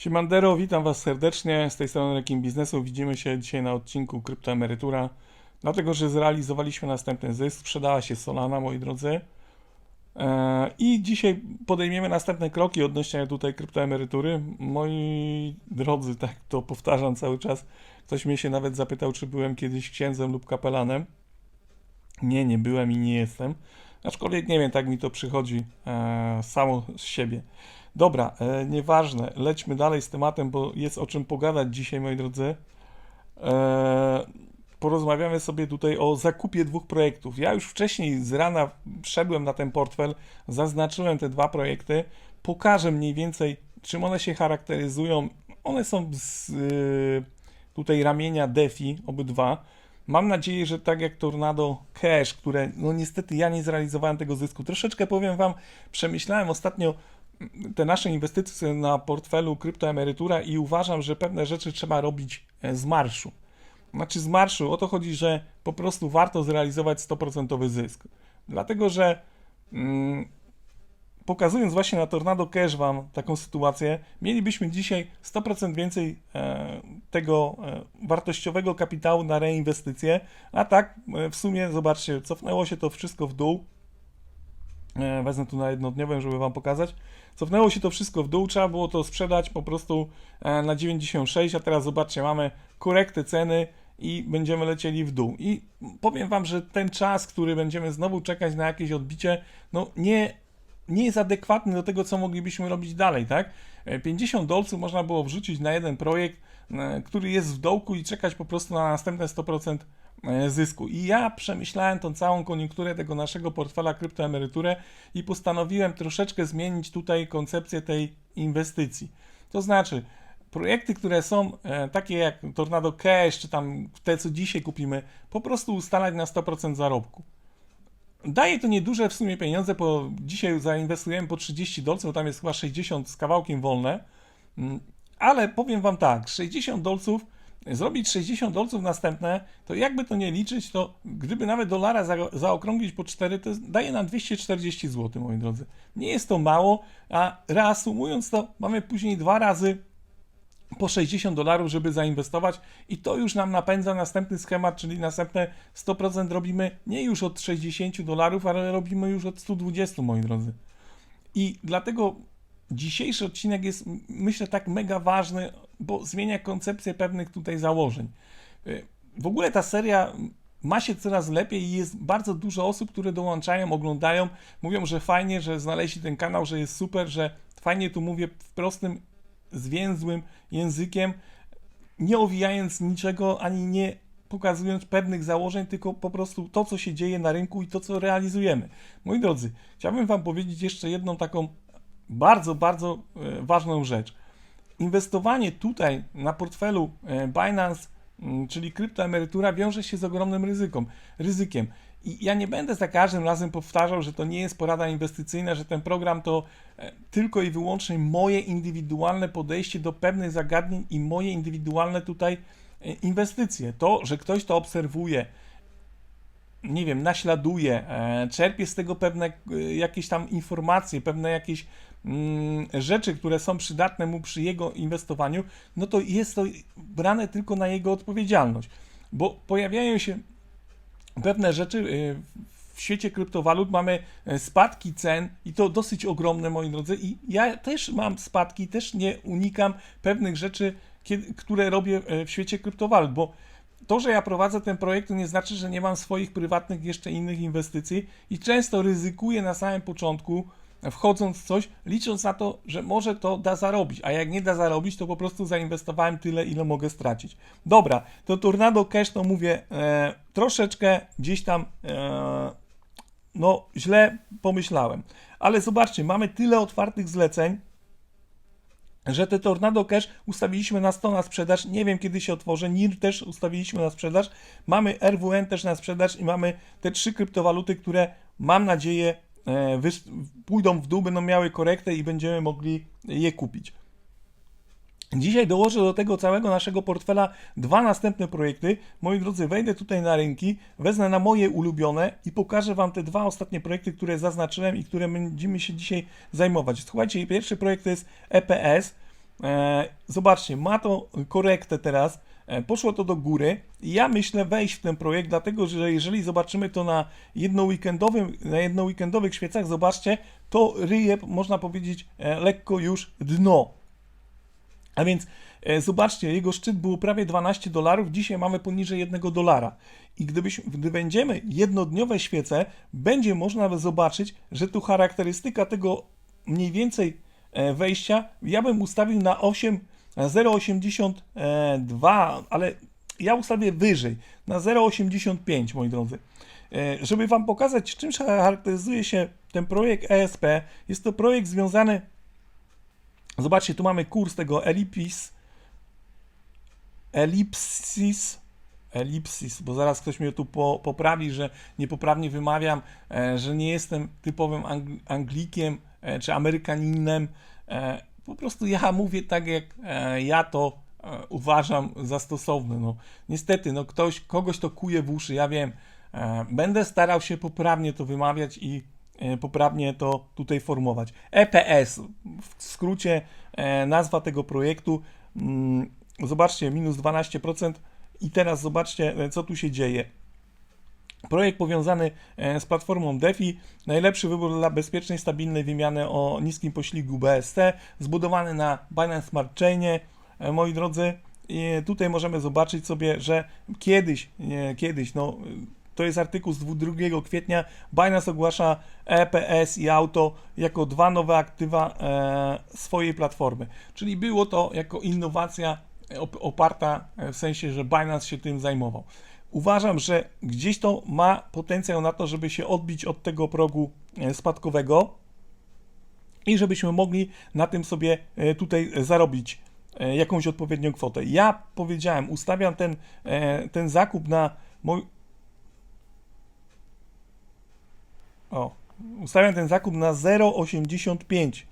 Siemandero, witam Was serdecznie. Z tej strony Rekim Biznesu. Widzimy się dzisiaj na odcinku Kryptoemerytura, dlatego że zrealizowaliśmy następny zysk. Sprzedała się Solana, moi drodzy. Eee, I dzisiaj podejmiemy następne kroki odnośnie tutaj kryptoemerytury. Moi drodzy, tak to powtarzam cały czas. Ktoś mnie się nawet zapytał, czy byłem kiedyś księdzem lub kapelanem. Nie, nie byłem i nie jestem. Aczkolwiek nie wiem, tak mi to przychodzi e, samo z siebie. Dobra, e, nieważne, lećmy dalej z tematem, bo jest o czym pogadać dzisiaj, moi drodzy. E, porozmawiamy sobie tutaj o zakupie dwóch projektów. Ja już wcześniej z rana wszedłem na ten portfel, zaznaczyłem te dwa projekty, pokażę mniej więcej, czym one się charakteryzują. One są z y, tutaj ramienia DeFi, obydwa. Mam nadzieję, że tak jak Tornado Cash, które no niestety ja nie zrealizowałem tego zysku. Troszeczkę powiem Wam, przemyślałem ostatnio te nasze inwestycje na portfelu kryptoemerytura i uważam, że pewne rzeczy trzeba robić e, z marszu. Znaczy z marszu, o to chodzi, że po prostu warto zrealizować 100% zysk. Dlatego, że mm, pokazując właśnie na Tornado Cash Wam taką sytuację, mielibyśmy dzisiaj 100% więcej e, tego e, wartościowego kapitału na reinwestycje, a tak e, w sumie, zobaczcie, cofnęło się to wszystko w dół. E, wezmę tu na jednodniowym, żeby Wam pokazać. Cofnęło się to wszystko w dół, trzeba było to sprzedać po prostu e, na 96, a teraz zobaczcie, mamy korektę ceny i będziemy lecieli w dół. I powiem Wam, że ten czas, który będziemy znowu czekać na jakieś odbicie, no nie, nie jest adekwatny do tego, co moglibyśmy robić dalej, tak? E, 50 dolców można było wrzucić na jeden projekt, e, który jest w dołku i czekać po prostu na następne 100% e, zysku. I ja przemyślałem tą całą koniunkturę tego naszego portfela kryptoemeryturę i postanowiłem troszeczkę zmienić tutaj koncepcję tej inwestycji. To znaczy, projekty, które są e, takie jak Tornado Cash, czy tam te, co dzisiaj kupimy, po prostu ustalać na 100% zarobku. Daje to nieduże w sumie pieniądze, bo dzisiaj zainwestujemy po 30 dolców, tam jest chyba 60 z kawałkiem wolne, Mm, ale powiem Wam tak, 60 dolców, zrobić 60 dolców następne, to jakby to nie liczyć, to gdyby nawet dolara za, zaokrąglić po 4, to daje nam 240 zł, moi drodzy. Nie jest to mało, a reasumując to, mamy później dwa razy po 60 dolarów, żeby zainwestować i to już nam napędza następny schemat, czyli następne 100% robimy nie już od 60 dolarów, ale robimy już od 120, moi drodzy. I dlatego dzisiejszy odcinek jest, myślę, tak mega ważny, bo zmienia koncepcję pewnych tutaj założeń. Y, W ogóle ta seria ma się coraz lepiej i jest bardzo dużo osób, które dołączają, oglądają, mówią, że fajnie, że znaleźli ten kanał, że jest super, że fajnie tu mówię w prostym, zwięzłym językiem, nie owijając niczego, ani nie pokazując pewnych założeń, tylko po prostu to, co się dzieje na rynku i to, co realizujemy. Moi drodzy, chciałbym Wam powiedzieć jeszcze jedną taką bardzo, bardzo e, ważną rzecz. Inwestowanie tutaj na portfelu e, Binance, mm, czyli kryptoemerytura, wiąże się z ogromnym ryzyką, ryzykiem. I ja nie będę za każdym razem powtarzał, że to nie jest porada inwestycyjna, że ten program to e, tylko i wyłącznie moje indywidualne podejście do pewnych zagadnień i moje indywidualne tutaj e, inwestycje. To, że ktoś to obserwuje, nie wiem, naśladuje, czerpie z tego pewne jakieś tam informacje, pewne jakieś rzeczy, które są przydatne mu przy jego inwestowaniu, no to jest to brane tylko na jego odpowiedzialność. Bo pojawiają się pewne rzeczy y, w świecie kryptowalut, mamy e, spadki cen i to dosyć ogromne, moi drodzy, i ja też mam spadki, też nie unikam pewnych rzeczy, które robię e, w świecie kryptowalut, bo to, że ja prowadzę ten projekt, to nie znaczy, że nie mam swoich prywatnych jeszcze innych inwestycji i często ryzykuję na samym początku, wchodząc w coś, licząc na to, że może to da zarobić, a jak nie da zarobić, to po prostu zainwestowałem tyle, ile mogę stracić. Dobra, to Tornado Cash, to mówię, e, troszeczkę gdzieś tam e, no źle pomyślałem, ale zobaczcie, mamy tyle otwartych zleceń, że te Tornado Cash ustawiliśmy na 100 na sprzedaż. Nie wiem kiedy się otworzy. NIR też ustawiliśmy na sprzedaż. Mamy RWN też na sprzedaż i mamy te trzy kryptowaluty, które mam nadzieję e, wys- pójdą w dół, będą miały korektę i będziemy mogli je kupić. Dzisiaj dołożę do tego całego naszego portfela dwa następne projekty. Moi drodzy, wejdę tutaj na rynki, wezmę na moje ulubione i pokażę Wam te dwa ostatnie projekty, które zaznaczyłem i które będziemy się dzisiaj zajmować. Słuchajcie, pierwszy projekt to jest EPS. E, zobaczcie, ma to korektę teraz, poszło to do góry ja myślę wejść w ten projekt, dlatego że jeżeli zobaczymy to na jednoweekendowym, na jednoweekendowych świecach, zobaczcie, to ryje, można powiedzieć, e, lekko już dno. A więc e, zobaczcie, jego szczyt był prawie 12 dolarów, dzisiaj mamy poniżej 1 dolara. I gdybyś, gdy będziemy jednodniowe świece, będzie można zobaczyć, że tu charakterystyka tego mniej więcej e, wejścia, ja bym ustawił na 8, na 0,82, ale ja ustawię wyżej, na 0,85, moi drodzy. E, Żeby Wam pokazać, czym charakteryzuje się ten projekt ESP, jest to projekt związany Zobaczcie, tu mamy kurs tego Ellipsis. Ellipsis. Ellipsis, bo zaraz ktoś mnie tu po, poprawi, że niepoprawnie wymawiam, e, że nie jestem typowym Ang- Anglikiem e, czy Amerykaninem. Po prostu ja mówię tak, jak e, ja to e, uważam za stosowne. No, niestety, no, ktoś, kogoś to kuje w uszy, ja wiem. E, będę starał się poprawnie to wymawiać i poprawnie to tutaj formować. EPS, w skrócie nazwa tego projektu. Mm, Zobaczcie, minus 12%. I teraz zobaczcie, co tu się dzieje. Projekt powiązany e, z platformą DeFi, najlepszy wybór dla bezpiecznej, stabilnej wymiany o niskim poślizgu BSC, zbudowany na Binance Smart Chainie, e, moi drodzy. Tutaj możemy zobaczyć sobie, że kiedyś, kiedyś, no to jest artykuł z 2 kwietnia, Binance ogłasza EPS i auto jako dwa nowe aktywa e, swojej platformy. Czyli było to jako innowacja op- oparta w sensie, że Binance się tym zajmował. Uważam, że gdzieś to ma potencjał na to, żeby się odbić od tego progu e, spadkowego i żebyśmy mogli na tym sobie e, tutaj zarobić e, jakąś odpowiednią kwotę. Ja powiedziałem, ustawiam ten, ten zakup na mój. O, ustawiam ten zakup na 0,85.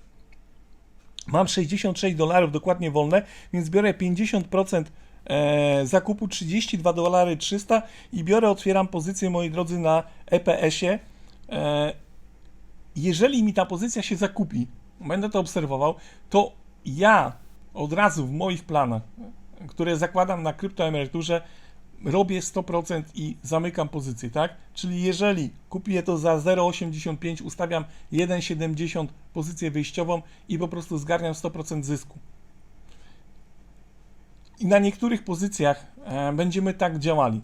Mam 66 dolarów dokładnie wolne, więc biorę 50% e, zakupu 32 dolary 300 i biorę, otwieram pozycję, moi drodzy, na EPS-ie. E, jeżeli mi ta pozycja się zakupi, będę to obserwował, to ja od razu w moich planach, które zakładam na kryptoemeryturze, robię 100% i zamykam pozycję, tak? Czyli jeżeli kupię to za 0,85, ustawiam 1,70 pozycję wyjściową i po prostu zgarniam 100% zysku. I na niektórych pozycjach e, będziemy tak działali.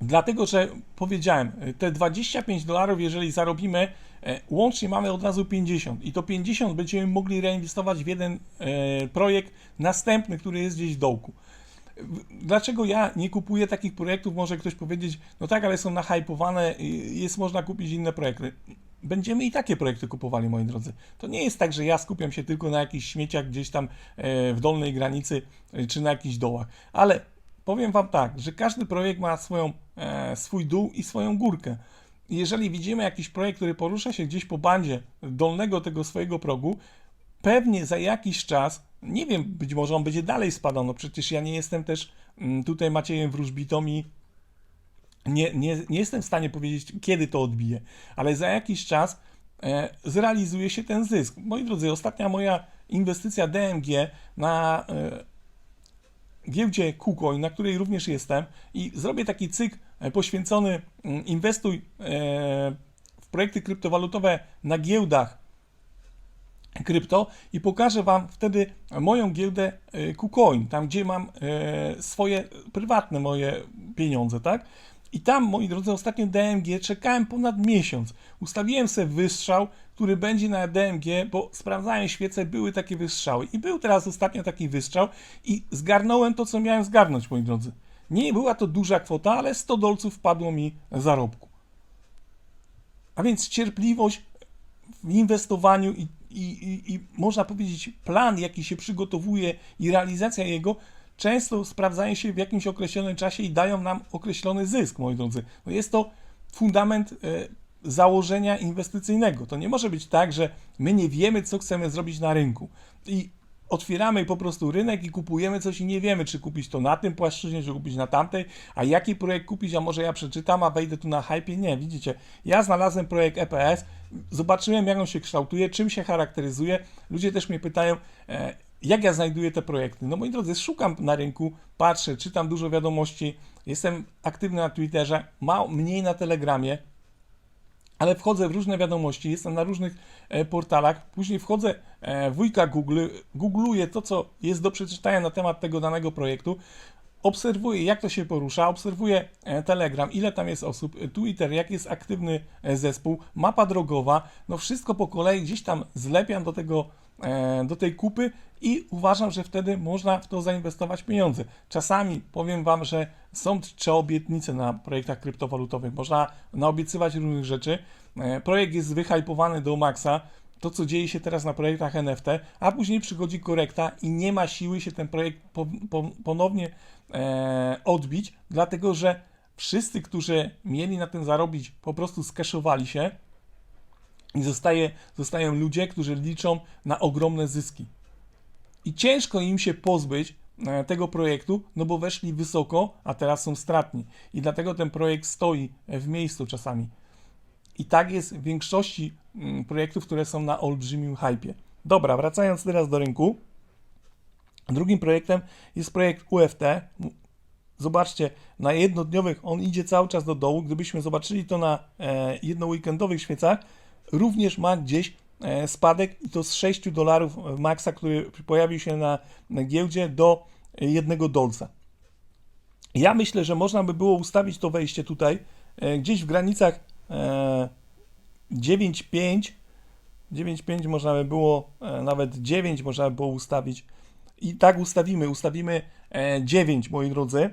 Dlatego, że powiedziałem, te 25 dolarów, jeżeli zarobimy, e, łącznie mamy od razu 50 i to 50 będziemy mogli reinwestować w jeden e, projekt następny, który jest gdzieś w dołku. Dlaczego ja nie kupuję takich projektów? Może ktoś powiedzieć, no tak, ale są nahypowane, jest można kupić inne projekty. Będziemy i takie projekty kupowali, moi drodzy. To nie jest tak, że ja skupiam się tylko na jakichś śmieciach gdzieś tam e, w dolnej granicy, e, czy na jakichś dołach. Ale powiem Wam tak, że każdy projekt ma swoją, e, swój dół i swoją górkę. Jeżeli widzimy jakiś projekt, który porusza się gdzieś po bandzie dolnego tego swojego progu, pewnie za jakiś czas, nie wiem, być może on będzie dalej spadał, no przecież ja nie jestem też mm, tutaj Maciejem wróżbitą i nie, nie, nie jestem w stanie powiedzieć, kiedy to odbije, ale za jakiś czas e, zrealizuje się ten zysk. Moi drodzy, ostatnia moja inwestycja DMG na e, giełdzie KuCoin, na której również jestem i zrobię taki cykl e, poświęcony mm, inwestuj w projekty kryptowalutowe na giełdach krypto i pokażę Wam wtedy moją giełdę KuCoin, tam gdzie mam swoje prywatne moje pieniądze, tak? I tam, moi drodzy, ostatnio DMG czekałem ponad miesiąc. Ustawiłem sobie wystrzał, który będzie na DMG, bo sprawdzałem świece, były takie wystrzały. I był teraz ostatnio taki wystrzał i zgarnąłem to, co miałem zgarnąć, moi drodzy. Nie była to duża kwota, ale 100 dolców wpadło mi zarobku. A więc cierpliwość w inwestowaniu i, i, i, i można powiedzieć plan, jaki się przygotowuje i realizacja jego często sprawdzają się w jakimś określonym czasie i dają nam określony zysk, moi drodzy. No jest to fundament e, założenia inwestycyjnego. To nie może być tak, że my nie wiemy, co chcemy zrobić na rynku. I otwieramy po prostu rynek i kupujemy coś i nie wiemy, czy kupić to na tym płaszczyźnie, czy kupić na tamtej, a jaki projekt kupić, a może ja przeczytam, a wejdę tu na hype. Nie, widzicie, ja znalazłem projekt EPS, zobaczyłem, jak on się kształtuje, czym się charakteryzuje. Ludzie też mnie pytają, e, jak ja znajduję te projekty. No moi drodzy, szukam na rynku, patrzę, czytam dużo wiadomości, jestem aktywny na Twitterze, ma, mniej na Telegramie, ale wchodzę w różne wiadomości, jestem na różnych e, portalach, później wchodzę e, w wujka Google, googluję to, co jest do przeczytania na temat tego danego projektu, obserwuję, jak to się porusza, obserwuję e, Telegram, ile tam jest osób, e, Twitter, jak jest aktywny e, zespół, mapa drogowa, no wszystko po kolei gdzieś tam zlepiam do tego, e, do tej kupy i uważam, że wtedy można w to zainwestować pieniądze. Czasami powiem Wam, że są trzy obietnice na projektach kryptowalutowych, można naobiecywać różnych rzeczy, E, projekt jest wyhypowany do maksa, to, co dzieje się teraz na projektach NFT, a później przychodzi korekta i nie ma siły się ten projekt po, po, ponownie e, odbić, dlatego że wszyscy, którzy mieli na tym zarobić, po prostu skeszowali się i zostaje, zostają ludzie, którzy liczą na ogromne zyski. I ciężko im się pozbyć e, tego projektu, no bo weszli wysoko, a teraz są stratni. I dlatego ten projekt stoi w miejscu czasami. I tak jest w większości mm, projektów, które są na olbrzymim hypie. Dobra, wracając teraz do rynku. Drugim projektem jest projekt UFT. Zobaczcie, na jednodniowych on idzie cały czas do dołu. Gdybyśmy zobaczyli to na e, jednoweekendowych świecach, również ma gdzieś e, spadek i to z 6 dolarów maksa, który pojawił się na, giełdzie do 1 dolca. Ja myślę, że można by było ustawić to wejście tutaj e, gdzieś w granicach e, 9,5 9,5 można by było, e, nawet 9 można by było ustawić. I tak ustawimy, ustawimy e, 9, moi drodzy.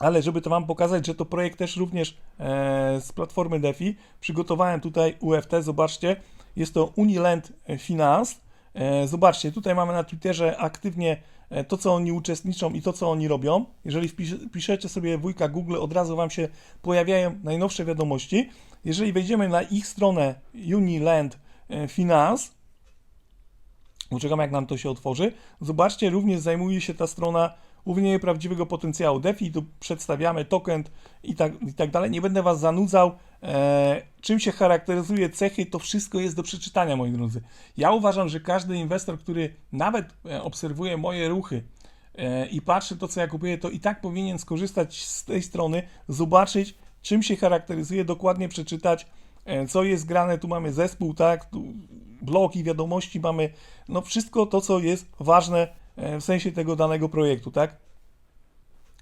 Ale żeby to Wam pokazać, że to projekt też również e, z platformy DeFi, przygotowałem tutaj UFT, zobaczcie, jest to Uniland Finance. E, zobaczcie, tutaj mamy na Twitterze aktywnie e, to, co oni uczestniczą i to, co oni robią. Jeżeli wpiszecie sobie wujka Google, od razu Wam się pojawiają najnowsze wiadomości. Jeżeli wejdziemy na ich stronę Uniland e, Finance, poczekam jak nam to się otworzy, zobaczcie, również zajmuje się ta strona ównienie prawdziwego potencjału DeFi, tu przedstawiamy token i tak, i tak dalej. Nie będę Was zanudzał, e, czym się charakteryzuje cechy, to wszystko jest do przeczytania, moi drodzy. Ja uważam, że każdy inwestor, który nawet e, obserwuje moje ruchy e, i patrzy to, co ja kupuję, to i tak powinien skorzystać z tej strony, zobaczyć, czym się charakteryzuje, dokładnie przeczytać, e, co jest grane. Tu mamy zespół, tak, tu bloki, wiadomości, mamy no wszystko to, co jest ważne w sensie tego danego projektu, tak?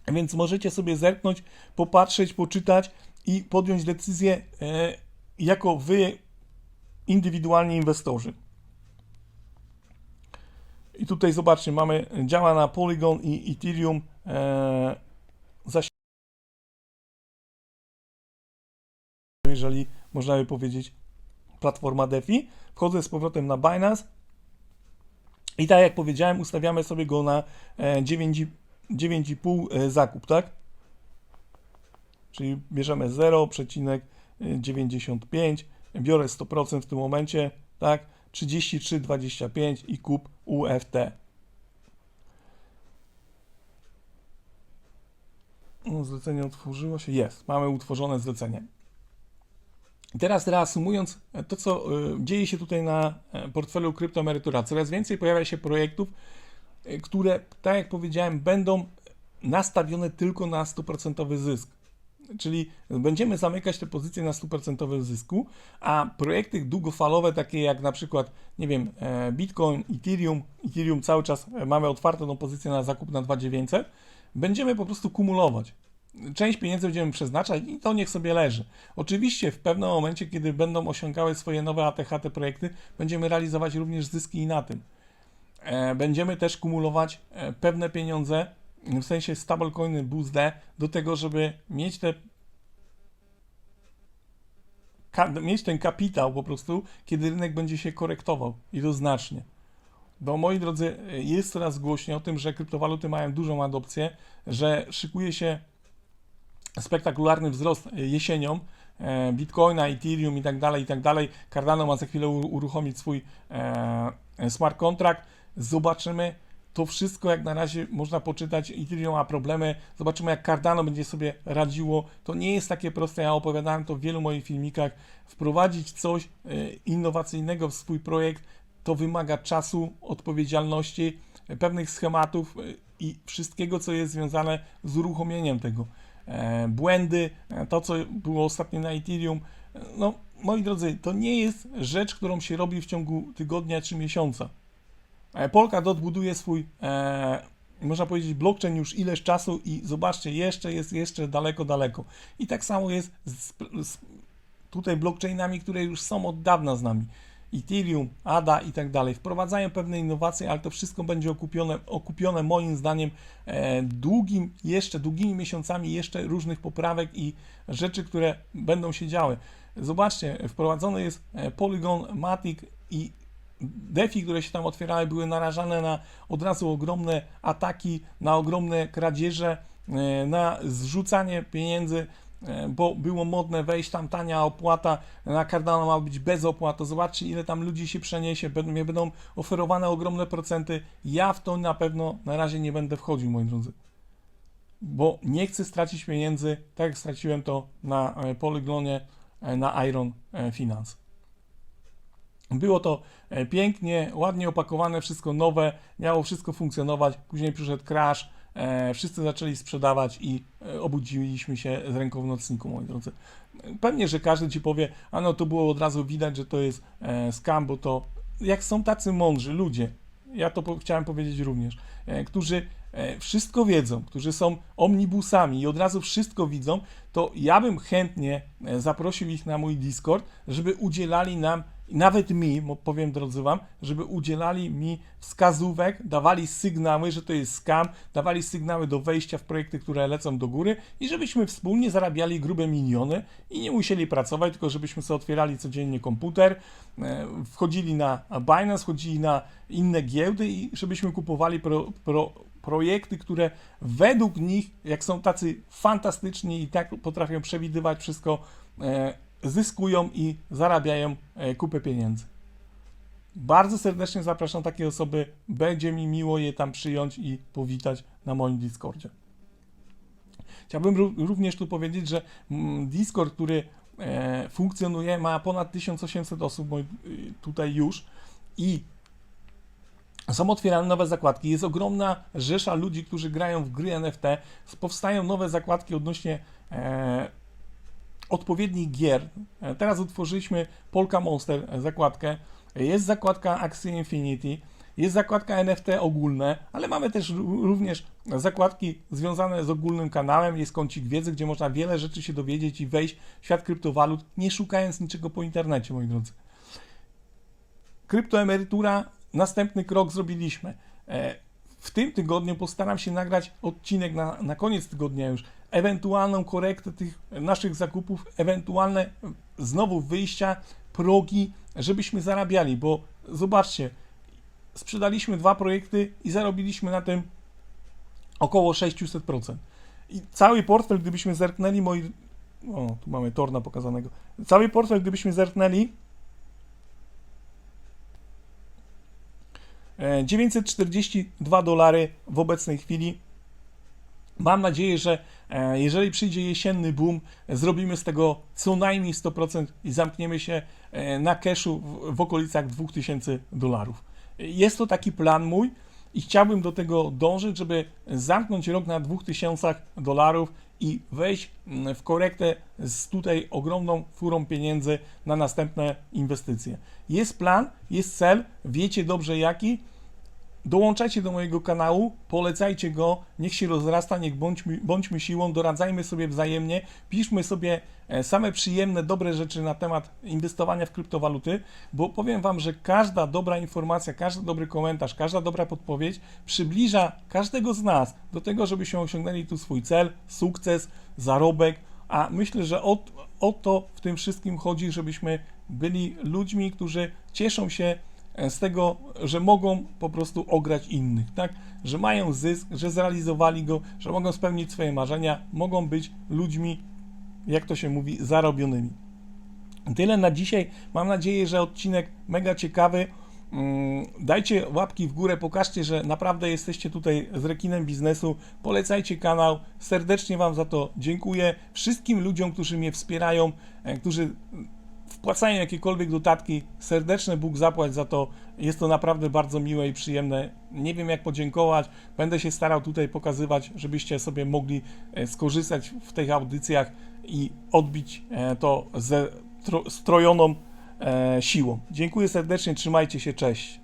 Więc możecie sobie zerknąć, popatrzeć, poczytać i podjąć decyzję e, jako wy indywidualni inwestorzy. I tutaj zobaczcie, mamy, działa na Polygon i Ethereum e, jeżeli można by powiedzieć platforma DeFi. Wchodzę z powrotem na Binance i tak jak powiedziałem, ustawiamy sobie go na 9,5 zakup, tak? Czyli bierzemy 0,95, biorę 100% w tym momencie, tak? 33,25 i kup UFT. Zlecenie otworzyło się? Jest. Mamy utworzone zlecenie. Teraz reasumując to, co y, dzieje się tutaj na e, portfelu kryptoemerytura, coraz więcej pojawia się projektów, y, które, tak jak powiedziałem, będą nastawione tylko na 100% zysk. Czyli będziemy zamykać te pozycje na 100% zysku, a projekty długofalowe, takie jak na przykład, nie wiem, e, Bitcoin, Ethereum, Ethereum cały czas e, mamy otwartą pozycję na zakup na 2900, będziemy po prostu kumulować część pieniędzy będziemy przeznaczać i to niech sobie leży. Oczywiście w pewnym momencie, kiedy będą osiągały swoje nowe ATH te projekty, będziemy realizować również zyski i na tym. E, będziemy też kumulować e, pewne pieniądze, w sensie stablecoiny BUSD, do tego, żeby mieć te mieć ten kapitał po prostu, kiedy rynek będzie się korektował i to znacznie. Bo moi drodzy, jest coraz głośniej o tym, że kryptowaluty mają dużą adopcję, że szykuje się spektakularny wzrost jesienią. E, Bitcoina, Ethereum i tak dalej, i tak dalej. Cardano ma za chwilę uruchomić swój e, smart contract. zobaczymy. To wszystko, jak na razie można poczytać, Ethereum ma problemy, zobaczymy jak Cardano będzie sobie radziło, to nie jest takie proste, ja opowiadałem to w wielu moich filmikach, wprowadzić coś innowacyjnego w swój projekt, to wymaga czasu, odpowiedzialności, pewnych schematów i wszystkiego, co jest związane z uruchomieniem tego. E, Błędy, e, to co było ostatnio na Ethereum, no moi drodzy, to nie jest rzecz, którą się robi w ciągu tygodnia czy miesiąca. E, Polkadot buduje swój, e, można powiedzieć, blockchain już ileś czasu i zobaczcie, jeszcze jest jeszcze daleko, daleko. I tak samo jest z, z tutaj blockchainami, które już są od dawna z nami. Ethereum, ADA i tak dalej. Wprowadzają pewne innowacje, ale to wszystko będzie okupione, okupione moim zdaniem e, długim, jeszcze długimi miesiącami jeszcze różnych poprawek i rzeczy, które będą się działy. Zobaczcie, wprowadzony jest e, Polygon, Matic i DeFi, które się tam otwierały, były narażane na od razu ogromne ataki, na ogromne kradzieże, e, na zrzucanie pieniędzy, bo było modne wejść tam tania opłata, na Cardano ma być bez opłat, zobaczcie ile tam ludzi się przeniesie, będą, będą oferowane ogromne procenty, ja w to na pewno na razie nie będę wchodził, moi drodzy. Bo nie chcę stracić pieniędzy, tak jak straciłem to na e, Polygonie, e, na Iron e, Finance. Było to e, pięknie, ładnie opakowane, wszystko nowe, miało wszystko funkcjonować. Później przyszedł crash, e, wszyscy zaczęli sprzedawać i e, obudziliśmy się z ręką w nocniku, moi drodzy. Pewnie, że każdy ci powie, a no to było od razu widać, że to jest e, scam, bo to jak są tacy mądrzy ludzie, ja to po, chciałem powiedzieć również, e, którzy e, wszystko wiedzą, którzy są omnibusami i od razu wszystko widzą, to ja bym chętnie e, zaprosił ich na mój Discord, żeby udzielali nam, nawet mi, powiem drodzy Wam, żeby udzielali mi wskazówek, dawali sygnały, że to jest scam, dawali sygnały do wejścia w projekty, które lecą do góry i żebyśmy wspólnie zarabiali grube miliony i nie musieli pracować, tylko żebyśmy sobie otwierali codziennie komputer, e, wchodzili na Binance, wchodzili na inne giełdy i żebyśmy kupowali pro, pro, projekty, które według nich, jak są tacy fantastyczni i tak potrafią przewidywać wszystko, e, zyskują i zarabiają e, kupę pieniędzy. Bardzo serdecznie zapraszam takie osoby. Będzie mi miło je tam przyjąć i powitać na moim Discordzie. Chciałbym ró- również tu powiedzieć, że mm, Discord, który e, funkcjonuje, ma ponad 1800 osób y, tutaj już i są otwierane nowe zakładki. Jest ogromna rzesza ludzi, którzy grają w gry NFT. Powstają nowe zakładki odnośnie e, odpowiednich gier. E, Teraz utworzyliśmy Polka Monster e, zakładkę. Jest zakładka Axie Infinity. Jest zakładka NFT ogólne, ale mamy też ró- również zakładki związane z ogólnym kanałem. Jest kącik wiedzy, gdzie można wiele rzeczy się dowiedzieć i wejść w świat kryptowalut, nie szukając niczego po internecie, moi drodzy kryptoemerytura, następny krok zrobiliśmy. E, W tym tygodniu postaram się nagrać odcinek na, na koniec tygodnia już, ewentualną korektę tych naszych zakupów, ewentualne znowu wyjścia, progi, żebyśmy zarabiali, bo zobaczcie, sprzedaliśmy dwa projekty i zarobiliśmy na tym około 600%. I cały portfel, gdybyśmy zerknęli, moi... O, tu mamy Torna pokazanego. Cały portfel, gdybyśmy zerknęli, E, 942 dolary w obecnej chwili. Mam nadzieję, że e, jeżeli przyjdzie jesienny boom, zrobimy z tego co najmniej 100% i zamkniemy się e, na cashu w, okolicach 2000 dolarów. Jest to taki plan mój i chciałbym do tego dążyć, żeby zamknąć rok na 2000 dolarów i wejść mm, w korektę z tutaj ogromną furą pieniędzy na następne inwestycje. Jest plan, jest cel, wiecie dobrze jaki. Dołączajcie do mojego kanału, polecajcie go, niech się rozrasta, niech bądźmy, bądźmy siłą, doradzajmy sobie wzajemnie, piszmy sobie e, same przyjemne, dobre rzeczy na temat inwestowania w kryptowaluty, bo powiem Wam, że każda dobra informacja, każdy dobry komentarz, każda dobra podpowiedź przybliża każdego z nas do tego, żebyśmy osiągnęli tu swój cel, sukces, zarobek, a myślę, że o, o to w tym wszystkim chodzi, żebyśmy byli ludźmi, którzy cieszą się z tego, że mogą po prostu ograć innych, tak? Że mają zysk, że zrealizowali go, że mogą spełnić swoje marzenia, mogą być ludźmi, jak to się mówi, zarobionymi. Tyle na dzisiaj. Mam nadzieję, że odcinek mega ciekawy. Mm, Dajcie łapki w górę, pokażcie, że naprawdę jesteście tutaj z rekinem biznesu. Polecajcie kanał. Serdecznie Wam za to dziękuję. Wszystkim ludziom, którzy mnie wspierają, e, którzy wpłacają jakiekolwiek dodatki, serdeczne Bóg zapłać za to. Jest to naprawdę bardzo miłe i przyjemne. Nie wiem jak podziękować. Będę się starał tutaj pokazywać, żebyście sobie mogli e, skorzystać w tych audycjach i odbić e, to ze tro- strojoną e, siłą. Dziękuję serdecznie, trzymajcie się, cześć.